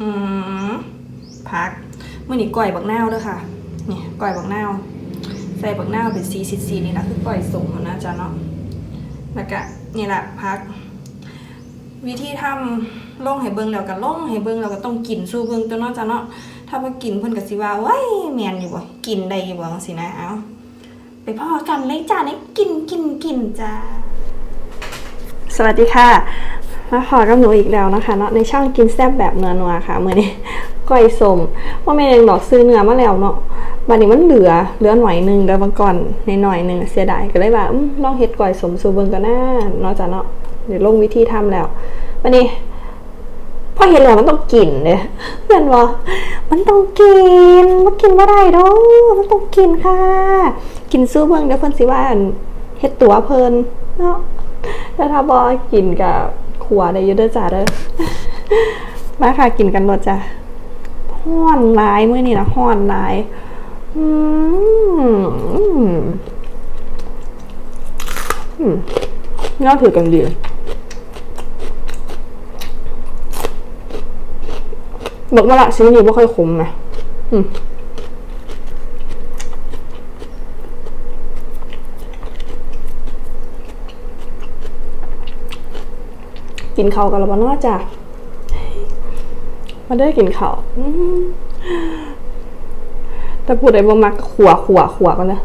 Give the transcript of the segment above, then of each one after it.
อืมพักมื่อนี้ก้อยบักนาวเด้อค่ะ นี่ก้อยบักนาว ใส่บักนาวเป็นสีสีสีนี่แหละคือก้อยสมนะจ๊ะเนาะ แล้วก็นี่แหละพัก วิธีทำล่องให้เบิ่งแล้วก็ล่องให้เบิ่งแล้วก็ต้องกินสู้เบิ่งตัวเนาะจ้ะเนาะ ถ้าบ่กินเพิ่นก็สิว่าว้ายแม่นอยู่บ่กินได้อยู่บ่จังซี่นะเอาไปพ่อกันเลยจ้าเนี่ยกินกินกินจ้าสวัสดีค่ะ มาพอกับหนูอีกแล้วนะคะเนาะในช่องกินแซ่บแบบเนื้อนัวค่ะเมื่อนี้ก้อยสมว่าแม่เองดอกซื้อเนื้อมาแล้วเนาะวันนี้มันเหลือเหลือหน่อยหนึงเดี๋ยวบางก่อนในหน่อยหนึงเสียดายก็เลยว่าอืมลองเฮ็ดก้อยสมสูเบิ่งกันนะเนาะจ้ะเนาะเดี๋ยวลงวิธีทำแล้ววันนี้พอเห็นแล้วมันต้องกินเลยเพื่อนว่ามันต้องกินมันกินว่าได้ดอกมันต้องกินค่ะ กินซื้อเบิ่งเดี๋ยวเพิ่นสิว่าเฮ็ดตัวเพิ่นเนาะแต่ถ้าบ่กินกับ ขัวได้อยู่เด้อจ้าเด้อมาค่ะกินกันรสจ้ะห้อนหลายมื้อนี้นะห้อนหลายอืมอืมอืมน่าถือกันดีบอกว่าละชิ้นนี้ไม่ค่อยคุ้มนะอืม กินข้าวกันแล้วบ้านอจ้ะมาได้กินข้าวแต่พูดไอ้บ่มักขัวขัวขัวกันนะ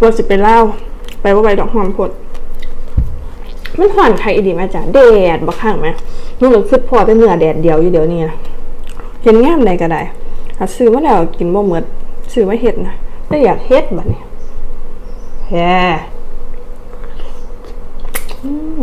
ว่าสิไปเล่า ไปว่าไปดอกหอมพด มันห่อนใครอีดีมาจ้ะแดดบักข้างไหมนุ่งเหลืองคือพอแต่เนื้อแดดเดียวอยู่เดี๋ยวนี้เห็นงามใดก็ได้หาซื้อมาแล้วกินบ่เหมดซื้อมาเฮ็ดนะแต่อยากเฮ็ดบัดนี้แฮ่อืม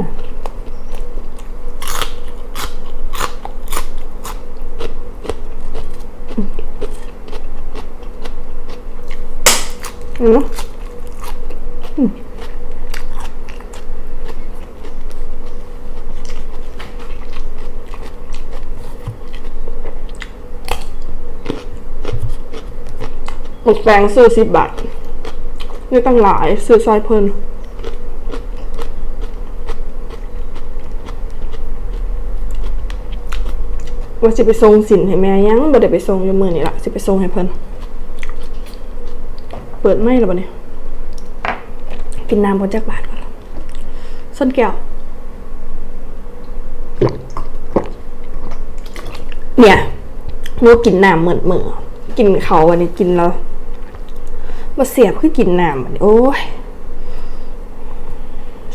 หมดแปลงซื้อสิบบาทนี่ตั้งหลายซื้อซอยเพิ่นว่าสิไปส่งสินให้แม่ยังบ่ได้ไปส่งอยู่มือนี่ละสิไปส่งให้เพิ่นเปิดไม่แล้วบัดนี้กินน้ำบนจักบาทก่อนส้นแก้วเนี่ยหนูกินน้ำเหมือนเหมือกินเขาวันนี้กินแล้ว มาเสียบคือกินน้ำโอ้ย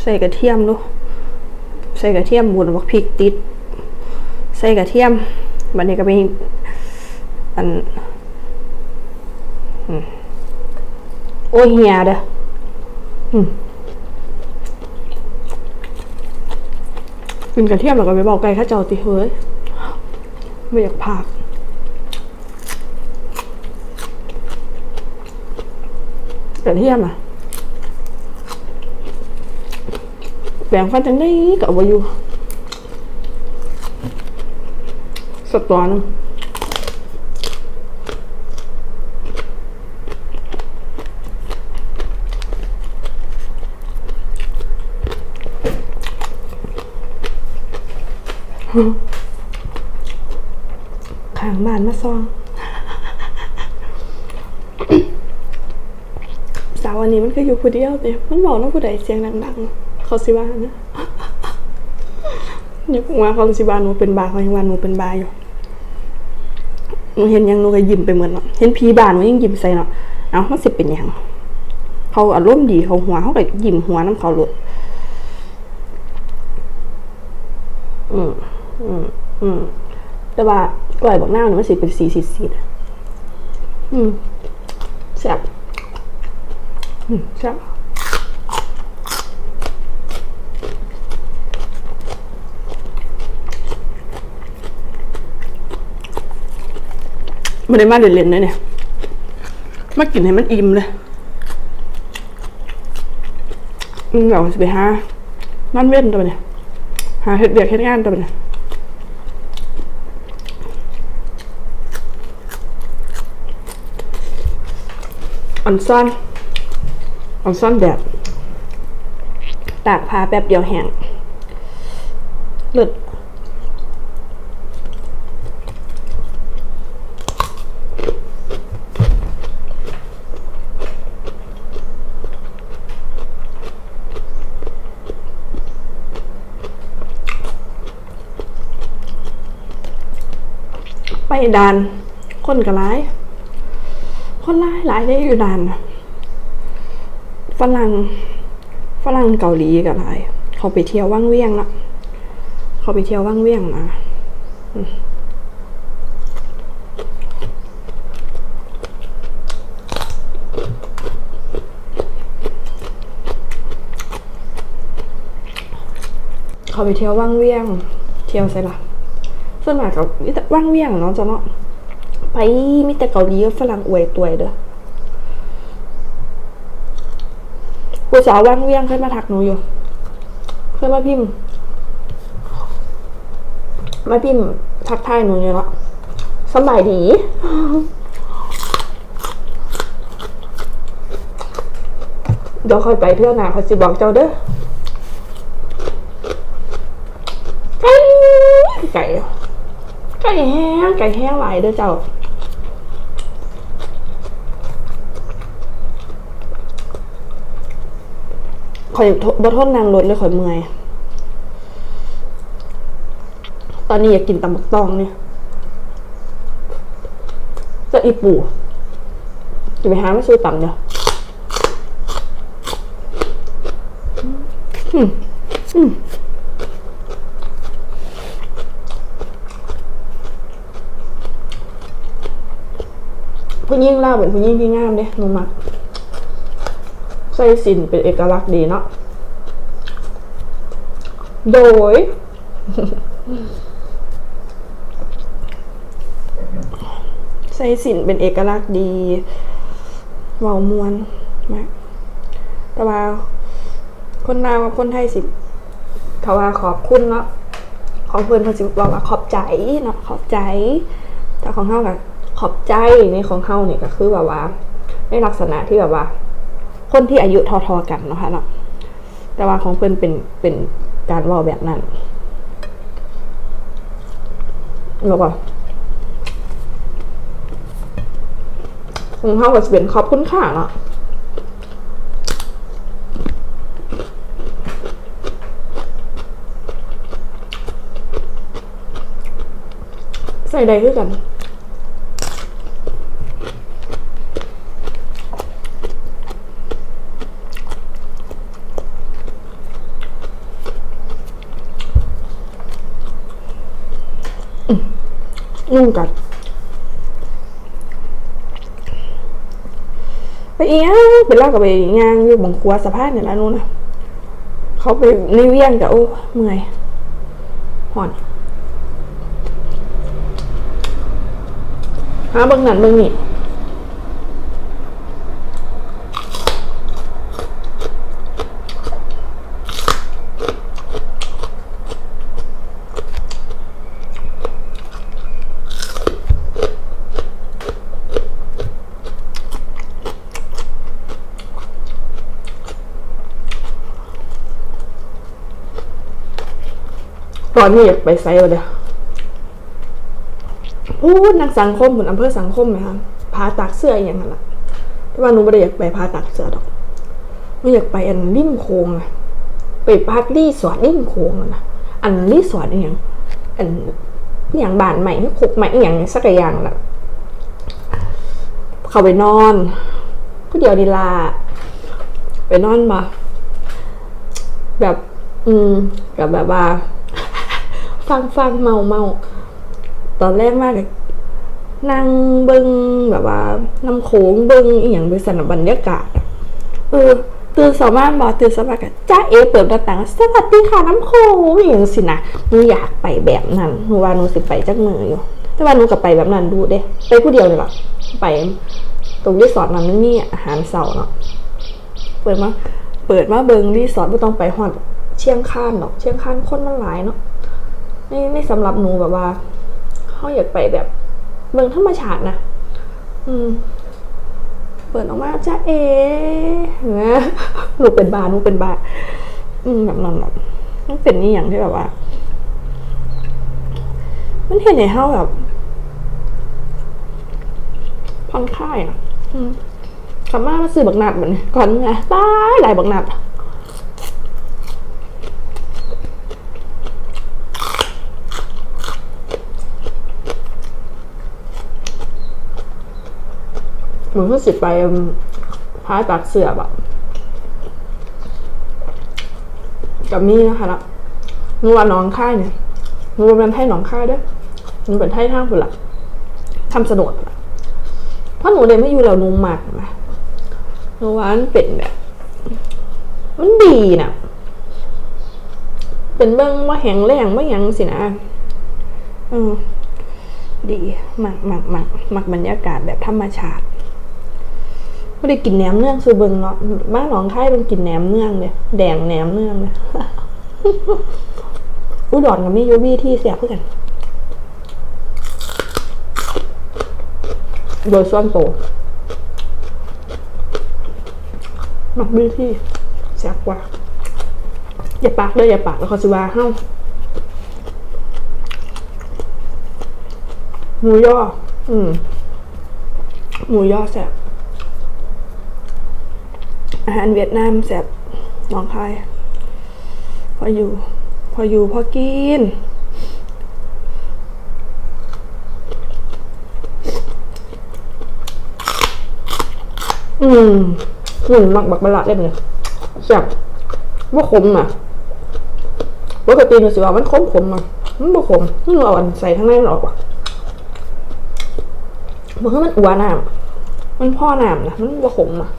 ใส่กระเทียมดูใส่กระเทียมบุญบักพริกติด ใส่กระเทียมบัดนี้ก็มีอันอโอ้ยเฮียเด้อกินกระเทียมแล้วก็ไปบอกไก่ข้าเจ้าติเฮ้ยไม่อยากพาก กระเทียมอะแบ่งฟันจังได้กับวาอยูสักตัวหนึงข้างบ้านมาซอง สาววันนี้ มันคืออยู่ผู้เดียวเดีมันบอกน้องผู้ใดเสียงดังๆ เขาสิว่านะอยากว่าเขาสิว่าหนูเป็นบาเขายังว่าหนูเป็นบาอยู่หนูเห็นยังหนูก็ยิ้มไปเหมือนเนาะเห็นพีบาหนูยังยิ้มใส่เนาะเอ้ามันสิเป็นยังเขาอารมณ์ดีเขาหัวเขาก็ยิ้มหัวน้ำเขาหลุดอืมอืมอืมแต่ว่ากล้วยบอกหน้าหนูมันสิเป็นสีสีสีอืมแซ่บ จ้ะไม่ได้มาเรียนๆนะเนี่ย มากินให้มันอิ่มเลยอืมเราสิไปหานั่นเว้นตัวเนี่ย หาเห็ดเบียกเห็ดงานตัวเนี่ยอันซ้อน ออนซ่อนแบบ ตากผ้าแป๊บเดียวแห้งเลิศไปดาน คนก็ร้าย คนร้ายหลายได้อยู่ดานนะ ฝรั่งฝรั่งเกาหลีก็หลายเขาไปเที่ยวว่างเวียงละเขาไปเที่ยวว่างเวียงนะเขาไปเที่ยวว่างเวียง เที่ยวใช่ละส่วนมากกับว่างเวียงเนาะจ้ะเนาะไปมีแต่เกาหลีกับฝรั่งอวยตัวเด้อ ผู้สาวว่างเวียงเคยมาทักหนูอยู่ เคยมาพิมพ์ มาพิมพ์ทักทายหนูอยู่เนาะสบายดีเดี๋ยวค่อยไปเที่ยวหนาเขาสิบอกเจ้าเด้อไก่ไก่ไก่แห้งไก่แห้งหลายเด้อเจ้า ข่อยบ่ทนนางรถเลยข่อยเมื่อย ตอนนี้อยากกินตำบักตองเนี่ยจะอีปู่จะไปหาไม่ซื้อตำเดี๋ยวอืมอืมผู้หญิงเล่าวเป็นผู้หญิงที่งามเด้หนูมัก ส่สินเป็นเอกลักษณ์ดีเนาะ โดยใส่สินเป็นเอกลักษณ์ดีเว้ามวนมากแต่ว่าคนลาวกับคนไทยสิเขาว่าขอบคุณเนาะของเพื่อนเขาสิบอกว่าขอบใจเนาะขอบใจ แต่ของเฮากับขอบใจในของเฮาเนี่ยก็คือแบบว่าในลักษณะที่แบบว่า คนที่อายุทอๆกันเนาะค่ะเนาะแต่ว่าของเพื่อนเป็นเป็นการว่าแบบนั้นแล้วก็ของเขาก็จะเป็นขอบคุณค่ะเนาะใส่ใดคือกัน ยุ่งกันไปเอียไปเล่ากับไปงานอยู่บังคัวสภาพเนี่ยแล้วนู้นนะเขาไปในเวียงแต่โอ้เมื่อยห่อนหาเบิ่งนั่นเบิ่งนี่ อนนี้อยากไปไซวะเดียพูดนักสังคมเหมือนอำเภอสังคมไหมคะพาตักเสื้ออย่างนั้นแหละแต่ว่าหนูไม่ได้อยากไปพาตักเสื้อดอกหนูอยากไปอันริมโค้งอะไปพักรีสอร์ทริมโค้งอะนะอันรีสอร์ทอย่างอันอย่างบานใหม่คุกใหม่อย่างสักอย่างน่ะเข้าไปนอนผู้เดียวดีลาไปนอนมาแบบ อืมกับแบบว่า ฟังฟังเมาเมาตอนแรกมากเลยนั่งเบิงแบบว่าน้ำโขงเบิงอีหยังเป็นสนบรรยากาศเออตื่นสามารถบอกตื่นสามารถกันจ้าเอเปิดหน้าต่างสวัสดีค่ะน้ำโขงอย่างสินะหนูอยากไปแบบนั้นหนูว่าหนูสิไปจักมืออยู่ แต่ว่าหนูกับไปแบบนั้นดูเด้ไปผู้เดียวเลยหรอไป ตรงรีสอร์ทนั้นนมีอาหารเสาเนาะเปิดมาเปิดมาเบิงรีสอร์ทไม่ต้องไปฮอดเชียงคานเนาะเชียงคานคนมันหลายเนาะ นี่นี่สำหรับหนูแบบว่าเขาอยากไปแบบเมืองธรรมชาตินะอืม เปิดออกมาจ้าเอเห็นไหมหนูเป็นบาหนูเป็นบาอืมแบบนั้นแบบมันเป็นนี่อย่างที่แบบว่า มันเห็นในเฮาแบบผ่อนคลายอะ อืมกลับมามาซื้อบักนัดเหมือนก่อนไงตายหลายบักนัด หมือนเพื่อสิไปพายปากเสือบอะกับมี่นะคะละหนูว่าน้องค่ายเนี่ยหนูเป็นไทยน้องค่ายด้วยหนูเป็นไทยท่างผุนละทำสนุดละเพราะหนูเรียนไม่อยู่แล้วนูหมักนะนูว่ามันเป็นแบบมันดีนะเป็นเบิ้งว่าแข็งแรงว่าหยังสินะอืมดีหมักหมักหมักหมักบรรยากาศแบบธรรมชาติ ไม่ได้กินแหนมเนื่องคือเบิงเนาะบ้านหนองไทยเป็นกินแหนมเนื่องเนี่ยแดงแหนมเนื่องเนี่ยอุดรกับมิยูบี้ที่เสียเพื่อกันโดยส่วนโตวมักบี้ที่เสียกว่า อย่าปากเลยอย่าปากแล้วเขาสิว่าเฮ้าหมูย่อ อืม หมูย่อแสบ อาหารเวียดนามแสบหน้องคาย พออยู่ พออยู่พอกิน อืมอืมมักบักบะละเล่นเลยแซ่บว่าขมอะปกติมันสิว่ามันขมขมอะมันบ่ขมมันเอาอันใส่ข้างในมันออกว่ะมันคือมันอัวน้ำมันพ่อน้ำนะมันบ่ขมอะ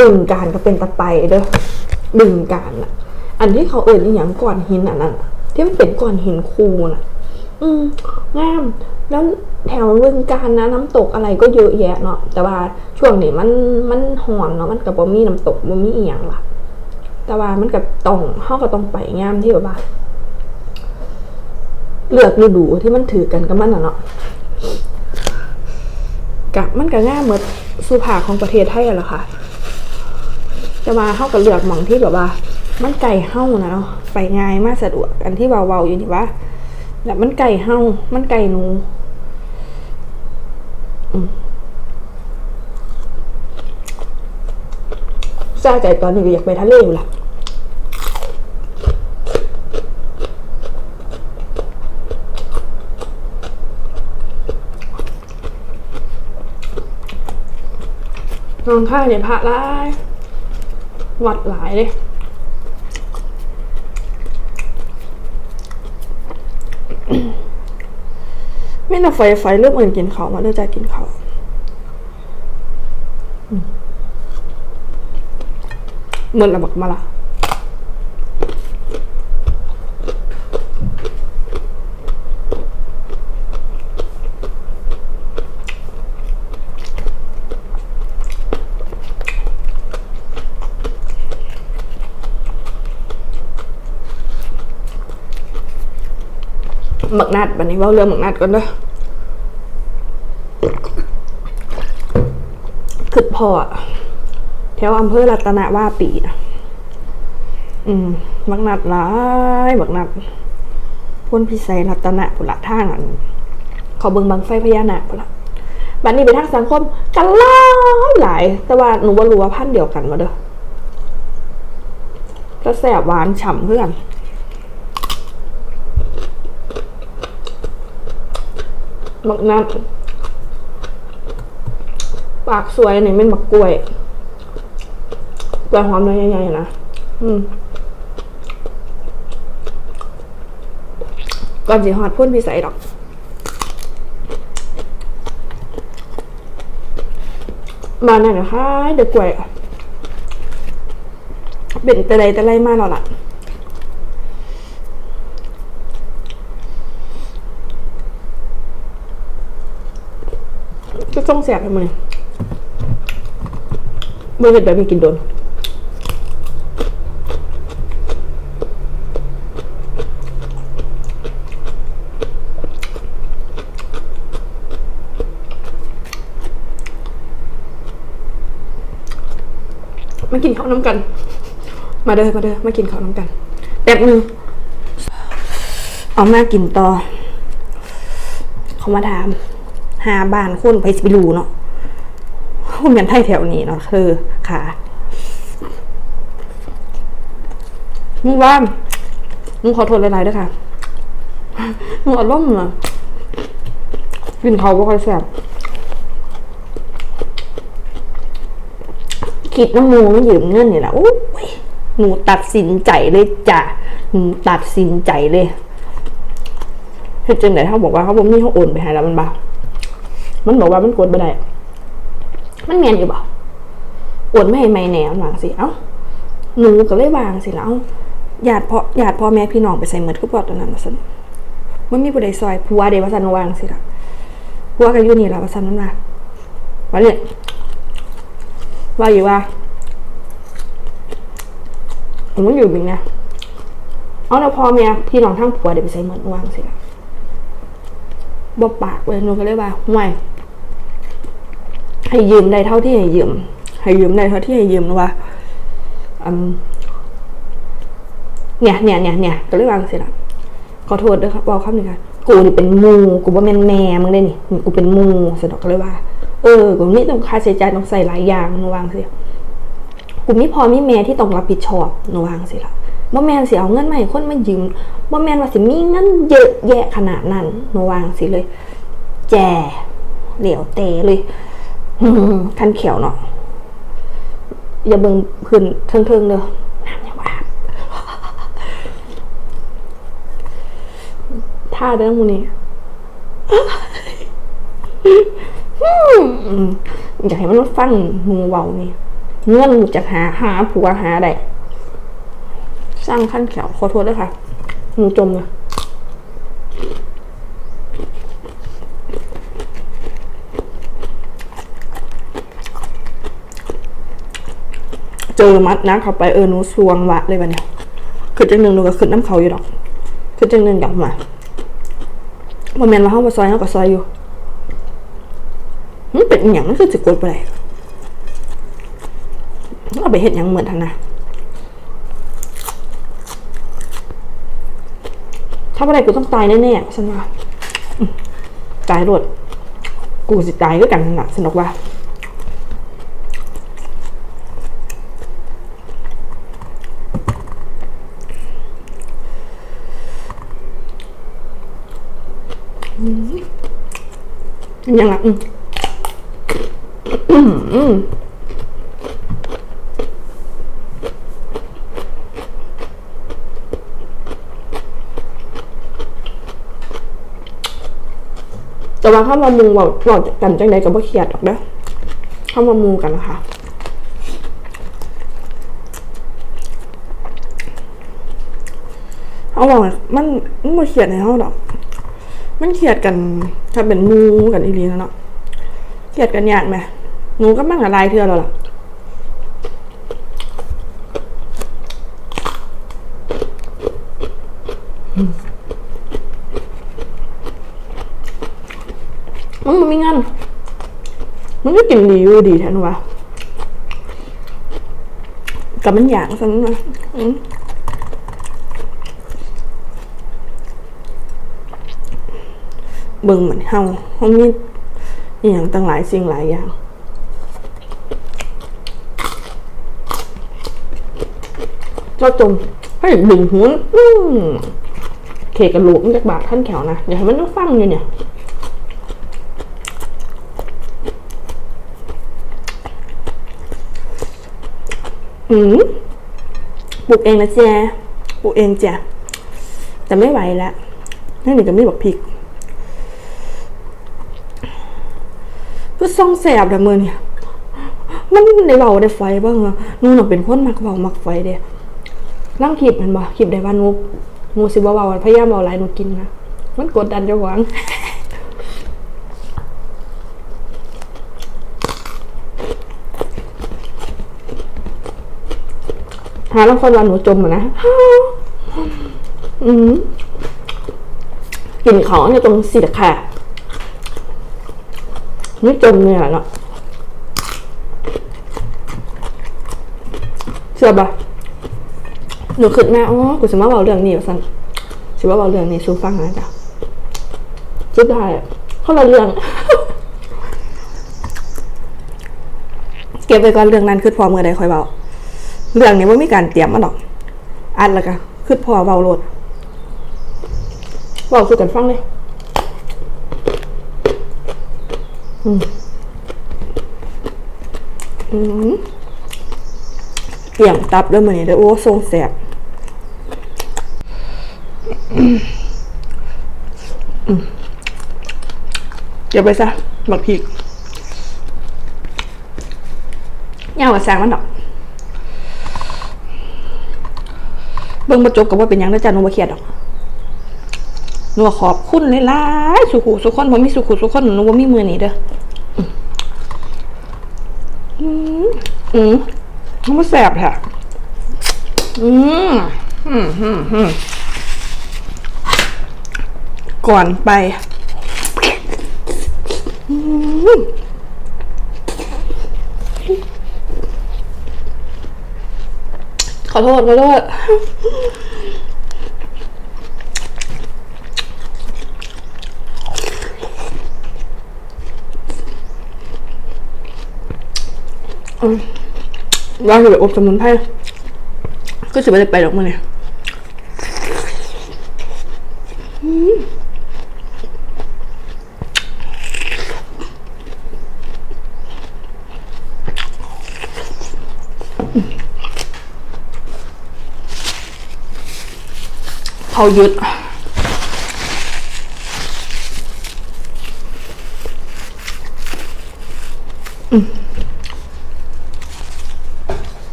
ดึงการก็เป็นตะไปเด้อดึงการอะอันที่เขาเอ่ยอหย่างก้อนหินอันนั้นที่มันเป็นก้อนหินคูน่ะ อืมงาม แล้วแถวบึงการนะน้ำตกอะไรก็เยอะแยะเนาะแต่ว่าช่วงนี้มันมันหอนเนาะมันกับบ่มีน้ำตกบ่มีอีหยังล่ะ แต่ว่ามันกับต้องเฮาก็ต้องไปงามที่แบบว่าเลือกฤดูที่มันถือกันกับมันอะเนาะ กะมันก็ง่ายเหมือนสุภาของประเทศไทยอะแหละค่ะ จะมาเข้ากับเลือกหมองที่แบบว่า มันไก่เฮ้านะเนาะไปง่ายมากสะดวกอันที่เบาๆอยู่นี่ว่าแบบมันไก่เฮ้ามันไก่หนูอืมซาใจตอนนี้อยากไปทะเลอยู่ละ นอนข้างเนี่ยพระหลายวัดหลายเลยไม่น่าไฟไฟเริ่มเอื่นกินเขามาเริ่มใจกินเขาวอืมเหมือนระบักมาละ หมักนัดวันนี้เว่าเรื่องหมักนัดก่อนเด้อคือพออะแถวอำเภอรัตนาวาปีนะอืมหมักนัดหลายหมักนัดพ้นพิสัยรัตนะปุระทางอันเขาเบิงบังไฟพญานาคปุระบัดนี้ไปทางสังคมกันหลายหลาย แต่ว่าหนูว่ารู้ว่าพันเดียวกันมาเด้อก็แสบหวานฉ่ำเพื่อน มักนัดปากสวยนี่เป็นหมักกล้วยกล้วยหอมเลยใหญ่ๆนะอืมก่อนสิฮอดพ่นพิสัยดอกมาหน่อยนะคะเด็กกล้วยเป็นแต่ใดแต่ไรมาแล้วล่ะ ก็ต้องแสบไปมันเมื่อเห็ดแบบมีกินโดนมากินข้าวน้ำกัน มาเด้อมาเด้อมากินข้าวน้ำกัน แป๊บนึงเอามากินต่อ เขามาถาม หาบ้านคนไปสิไปรูเนาะคนยันไทยแถวนี้เนาะคือค่ะมึงว่ามึงขอโทษหลายๆด้วยค่ะมึงอารมณ์เหรอกินเขาบ่ค่อยแซ่บคิดน้ำมูไม่ยืมเงินนี่แหละโอ้ยหนูตัดสินใจเลยจ้ะหนูตัดสินใจเลยเฮ็ดจังไหนเขาบอกว่าเขาบอกมีเขาโอนไปให้แล้วมันบ้า มันบอกว่ามันกดไม่ได้ มันเมียนอยู่บ่โอนไม่ให้ไม่แหนมวางสิเอ้าหนูก็เลยวางสิแล้วญาติพ่อญาติพ่อแม่พี่น้องไปใส่เหมือนคือปอดตอนนั้นมาสันมันมีผู้ใดซอยผัวเดวาสันวางสิละผัวกันอยู่นี่ละวสันมันมาว่าเนี่ยว่าอยู่ว่าผมอยู่บิงนะเอาแล้วพ่อแม่พี่น้องทั้งผัวเดี๋ยวไปใส่เหมือนวางสิละ บ่ปากเลยหนูก็เลยว่าห่วยให้ยืมได้เท่าที่ให้ยืม ให้ยืมได้เท่าที่ให้ยืมนะว่าเนี่ยเนี่ยเนี่ยเนี่ยก็เลยวางเสร็จละขอโทษด้วยครับบอกคำหนึ่งค่ะกูนี่เป็นมูกูว่าแม่นแม่มึงได้นี่กูเป็นมูเสร็จก็เลยว่า เออกูนี่ต้องค่าใช้จ่ายต้องใส่หลายอย่างหนูวางเสิกูมีพอมีแม่ที่ต้องรับผิดชอบหนูวางเสิละ บ่แมนสิเอาเงินมาให้คนมายืมบ่แมนว่าสิมีเงินเยอะแยะขนาดนั้นหนูวางสิเลย แจเหลียวเตเลยอืมคันเขียวเนาะอย่าเบิ่งพื้นเทิงๆเด้อน้ำอย่าว่าท่าเด้อมูนี่อยากให้มันฟังมูเบานี่เงื่อนจะหาหาผัวหาได้ สร้างขั้นเขียวขอโทษด้วยค่ะหมูจมเลยเจอมัดนะเขาไปเออหนูสวงวะเลยวันเนี้ยคือจังหนึ่งหนูก็ขึ้นน้ำเขาอยู่ดอก คือจังหนึ่งกลับมาโมเมนต์ว่าเขาไปซอยเขาก็ซอยอยู่มันเป็นอหย่างมันคือจิกดไปเลยเอาไปเห็นอย่างเหมือนทันนะ ถ้าอะไรกูต้องตายแน่ๆฉันว่าตายรวดกูสิตายด้วยกันนั่นน่ะสนุกว่ายังอะอืมอืมอืม แต่ว่าเข้ามามูบอกบอกกันจังใดกับว่าเครียดหรอกนะเข้ามามูกันนะคะเอาบอกมันมันมาเขียดในห้องดอกมันเขียดกันถ้าเป็นมูกันอีหลีนะเนาะเขียดกันยากไหมหนูก็มั่งอะไรเทือแล้วล่ะมันบ่มีเงิน กินดีอยู่ดีแทนวะกับมันอยากซะนั้นนะเบิ่งเหมือนเฮาเฮามีอย่างตั้งหลายสิ่งหลายอย่างเจ้าจมให้ดึงหุนอื้อเคกระโหลกมันจากบาดขั้นแขวนะ อย่าให้มันต้องฟังอยู่เนี่ย อืมปลูกเองนะแจปลูกเองจ้แต่ไม่ไหวแล้วนั่นนี่ก็ไม่บอกพริกก็ซ่องแสบแต่มือเนี่ยมันได้เบาได้ไฟบ้างเหรอนูน่ะเป็นคนมักเบามักไฟเด้ร่างขีดมันบ่ขีดได้ว่านูนูสิบ่เบาพยายามเบาหลายนูกินนะมันกดดันจ้าของ หาแล้วคนว่าหนูจมนะอืมกลิ่นของเนี่ยตรงสีตะแคร่ไม่จมเนี่ยเนาะชื่อปะหนูคิดแม่อ๋อกูจะมาบอกเรื่องนี้ว่าสันจะมาบอกเรื่องนี้สู้ฟังนะจ๊ะสุดท้ายอะคนละเรื่อง เก็บไว้ก่อนเรื่องนั้นคือพร้อมื่อใดคอยเบา เรื่องนี้ว่ามีการเตรียมมาหรอก อัดแล้วก็คือพอเบาโหลดเบาสู่กันฟังเลย อืมอืมเกี่ยงตับด้วยมือนี้เด้อโอ้ทรงแสบอืมอืมเก็บไปซะบักพริกย่ากับแซงมันดอก เบิ่งมาจบกับว่าเป็นยังนะจ๊ะหนูบ่เครียดดอกหนูก็ขอบคุณหลายๆสุขุสุขคนบ่มีสุขุสุขคนหนูบ่มีมือนี้เด้ออืมอืมมันแสบแท้อืมอืมอืมอืมก่อนไป อืม ขอโทษขอโทษว่าจะไปอบสมุนไพรก็จะไม่ได้ไปหรอกมื่อเนี่ย เขาหยุด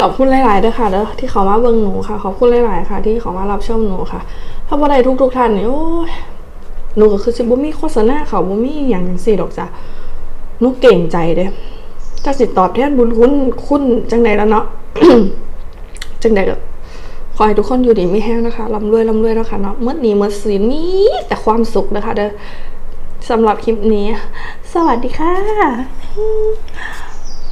ขอบคุณหลายๆด้วยค่ะเด้อที่เขามาเบิ่งหนูค่ะ ขอบคุณหลายๆค่ะ ที่เขามารับชมหนูค่ะ ถ้าบ่ได้ทุก ๆท่านนี่โอ้ยหนูก็คือสิบ่มีโฆษณาเขาบ่มีอย่างจังซี่ดอกจ้ะหนูเก่งใจเด้ถ้าสิตอบแทนบุญคุณคุณจังใดแล้วเนาะ จังใดก็ขอให้ทุกคนอยู่ดีไม่แห้งนะคะร่ำรวยร่ำรวยนะคะเนาะเมื่อนี้เมื่อสีนี้แต่ความสุขนะคะเด้อสำหรับคลิปนี้ สวัสดีค่ะ